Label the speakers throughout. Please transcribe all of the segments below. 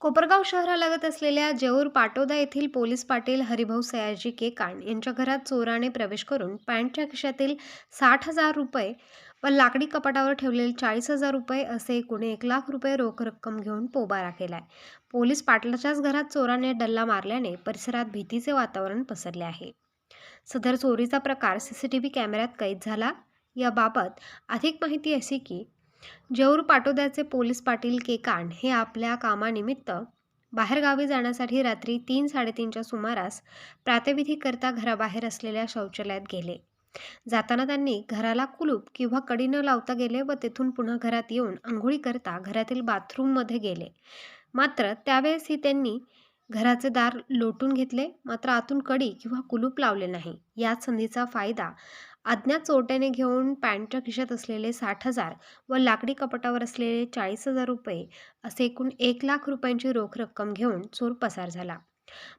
Speaker 1: कोपरगाव शहरालगत असलेल्या जेऊर पाटोदा येथील पोलीस पाटील हरिभाऊ सयाजी केकाण यांच्या घरात चोराने प्रवेश करून पॅन्टच्या खिशातील साठ हजार रुपये व लाकडी कपाटावर ठेवलेले चाळीस हजार रुपये असे एकूण एक लाख रुपये रोख रक्कम घेऊन पोबारा केलाय. पोलीस पाटलाच्याच घरात चोराने डल्ला मारल्याने परिसरात भीतीचे वातावरण पसरले आहे. सदर चोरीचा प्रकार सीसीटीव्ही कॅमेऱ्यात कैद झाला. याबाबत अधिक माहिती अशी की जेऊर पाटोद्याचे पोलीस पाटील केकान हे आपल्या कामानिमित्त बाहेरगावी जाण्यासाठी रात्री तीन साडेतीनच्या सुमारास प्रात्यविधीकरता घराबाहेर असलेल्या शौचालयात गेले. जाताना त्यांनी घराला कुलूप किंवा कडी न लावता गेले व तेथून पुन्हा घरात येऊन आंघोळी करता घरातील बाथरूममध्ये गेले. मात्र त्यावेळेसही त्यांनी घराचे दार लोटून घेतले मात्र आतून कडी किंवा कुलूप लावले नाही. याच संधीचा फायदा अज्ञात चोरट्याने घेऊन पॅन्टच्या खिशात असलेले साठ हजार व लाकडी कपाटावर असलेले चाळीस हजार रुपये असे एकूण एक लाख रुपयांची रोख रक्कम घेऊन चोर पसार झाला.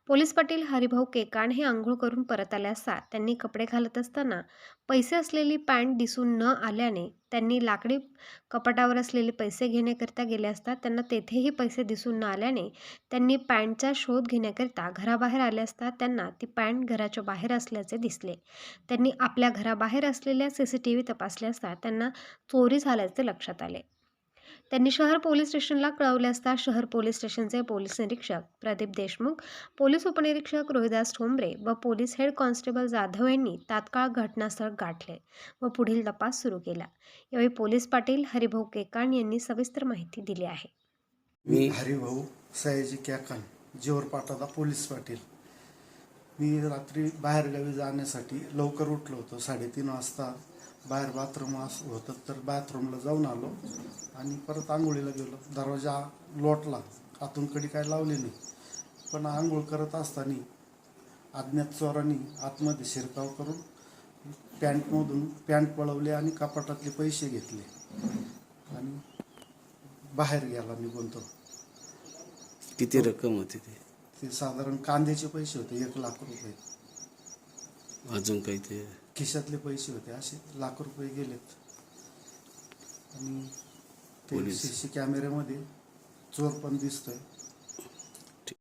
Speaker 1: पोलीस पाटील हरिभाऊ केकाण हे आंघोळ करून परत आले असता त्यांनी कपडे घालत असताना पैसे असलेली पॅन्ट दिसून न आल्याने त्यांनी लाकडी कपाटावर असलेले पैसे घेण्याकरिता गेले असता त्यांना तेथेही पैसे दिसून न आल्याने त्यांनी पॅन्टचा शोध घेण्याकरिता घराबाहेर आले असता त्यांना ती पॅन्ट घराच्या बाहेर असल्याचे दिसले. त्यांनी आपल्या घराबाहेर असलेल्या सी सी टी व्ही तपासले असता त्यांना चोरी झाल्याचे लक्षात आले. त्यांनी शहर पोलीस स्टेशनला कळवले असता शहर पोलीस स्टेशनचे पोलीस निरीक्षक प्रदीप देशमुख पोलीस उपनिरीक्षक रोहिदास ठोंबरे व पोलीस हेड कॉन्स्टेबल जाधव यांनी तात्काळ घटनास्थळ गाठले व पुढील तपास सुरू केला. यावेळी पोलीस पाटील हरिभाऊ केकाण यांनी सविस्तर माहिती दिली आहे.
Speaker 2: मी
Speaker 3: हरिभाऊ सयाजी केकाण जेवर पाटादा पोलीस पाटील. मी रात्री बाहेरगावी जाण्यासाठी लवकर उठलो होतो साडेतीन वाजता. बाहेर बाथरूम अस होतं तर बाथरूमला जाऊन आलो आणि परत आंघोळीला गेलो. दरवाजा लोटला. आतून कडी काय लावली नाही. पण आंघोळ करत असताना अज्ञात चोरांनी आतमध्ये शिरकाव करून पॅन्टमधून पॅन्ट पळवले आणि कपाटातले पैसे घेतले. आणि बाहेर गेला निघून तो.
Speaker 2: किती रक्कम होती ती?
Speaker 3: ते साधारण कांद्याचे पैसे होते एक लाख रुपये.
Speaker 2: अजून काही ते.
Speaker 3: खिशातले पैसे होते असे लाख रुपये गेलेत. आणि ते
Speaker 2: पोलीस.
Speaker 3: सी सी कॅमेऱ्यामध्ये चोर पण दिसतोय.